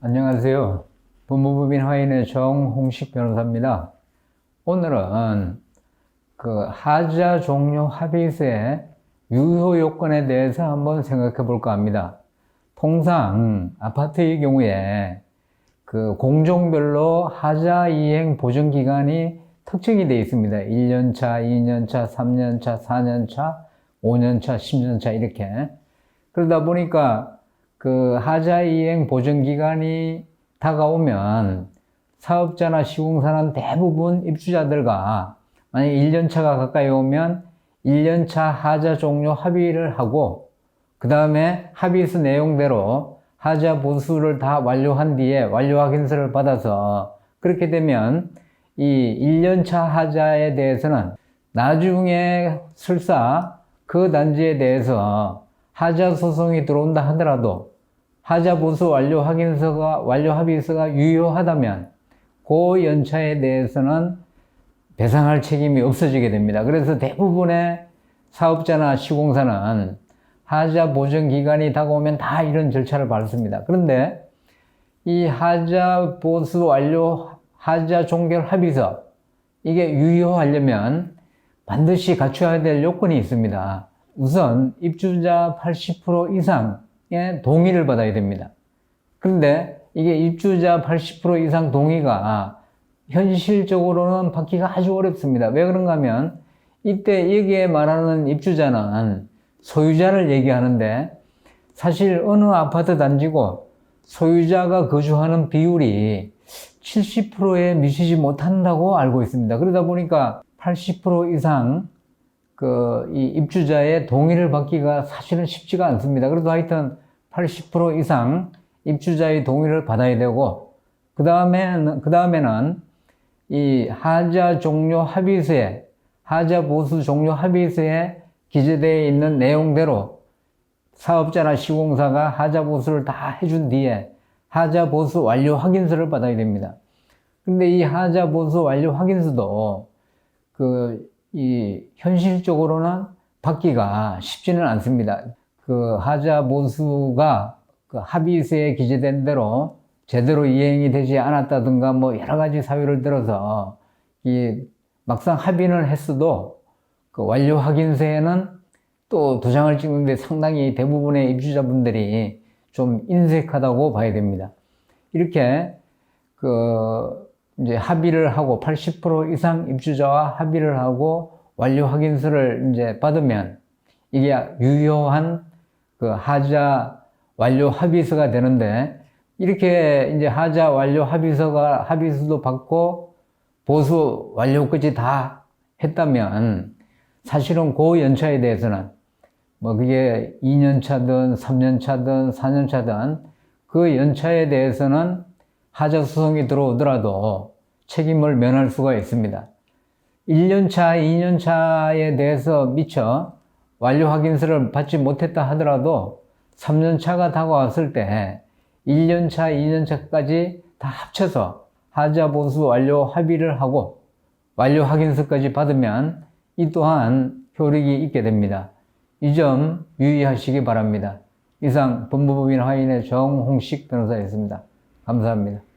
안녕하세요. 법무법인 화인의 정홍식 변호사입니다. 오늘은 그 하자 종료 합의서의 유효 요건에 대해서 한번 생각해 볼까 합니다. 통상 아파트의 경우에 그 공종별로 하자 이행 보증 기간이 특정이 되어 있습니다. 1년차, 2년차, 3년차, 4년차, 5년차, 10년차 이렇게. 그러다 보니까 그 하자 이행 보증 기간이 다가오면 사업자나 시공사는 대부분 입주자들과 만약 1년차가 가까이 오면 1년차 하자 종료 합의를 하고 그 다음에 합의서 내용대로 하자 보수를 다 완료한 뒤에 완료 확인서를 받아서 그렇게 되면 이 1년차 하자에 대해서는 나중에 설사 그 단지에 대해서 하자 소송이 들어온다 하더라도 하자 보수 완료 확인서가 완료 합의서가 유효하다면 그 연차에 대해서는 배상할 책임이 없어지게 됩니다. 그래서 대부분의 사업자나 시공사는 하자 보증 기간이 다가오면 다 이런 절차를 밟습니다. 그런데 이 하자 보수 완료 하자 종결 합의서 이게 유효하려면 반드시 갖춰야 될 요건이 있습니다. 우선 입주자 80% 이상의 동의를 받아야 됩니다. 그런데 이게 입주자 80% 이상 동의가 현실적으로는 받기가 아주 어렵습니다. 왜 그런가 하면 이때 여기에 말하는 입주자는 소유자를 얘기하는데 사실 어느 아파트 단지고 소유자가 거주하는 비율이 70%에 미치지 못한다고 알고 있습니다. 그러다 보니까 80% 이상 그 이 입주자의 동의를 받기가 사실은 쉽지가 않습니다. 그래도 하여튼 80% 이상 입주자의 동의를 받아야 되고 그 다음에는 그 다음에는 이 하자 종료 합의서에 하자 보수 종료 합의서에 기재되어 있는 내용대로 사업자나 시공사가 하자 보수를 다 해준 뒤에 하자 보수 완료 확인서를 받아야 됩니다. 근데 이 하자 보수 완료 확인서도 그 이 현실적으로는 받기가 쉽지는 않습니다. 그 하자 보수가 그 합의서에 기재된 대로 제대로 이행이 되지 않았다든가 뭐 여러 가지 사유를 들어서 이 막상 합의는 했어도 그 완료 확인서에는 또 도장을 찍는데 상당히 대부분의 입주자분들이 좀 인색하다고 봐야 됩니다. 이렇게 그 이제 합의를 하고 80% 이상 입주자와 합의를 하고 완료 확인서를 이제 받으면 이게 유효한 그 하자 완료 합의서가 되는데 이렇게 이제 하자 완료 합의서가 합의서도 받고 보수 완료까지 다 했다면 사실은 그 연차에 대해서는 뭐 그게 2년 차든 3년 차든 4년 차든 그 연차에 대해서는 하자 소송이 들어오더라도 책임을 면할 수가 있습니다. 1년차, 2년차에 대해서 미처 완료 확인서를 받지 못했다 하더라도 3년차가 다가왔을 때 1년차, 2년차까지 다 합쳐서 하자 보수 완료 합의를 하고 완료 확인서까지 받으면 이 또한 효력이 있게 됩니다. 이 점 유의하시기 바랍니다. 이상 법무법인 화인의 정홍식 변호사였습니다. 감사합니다.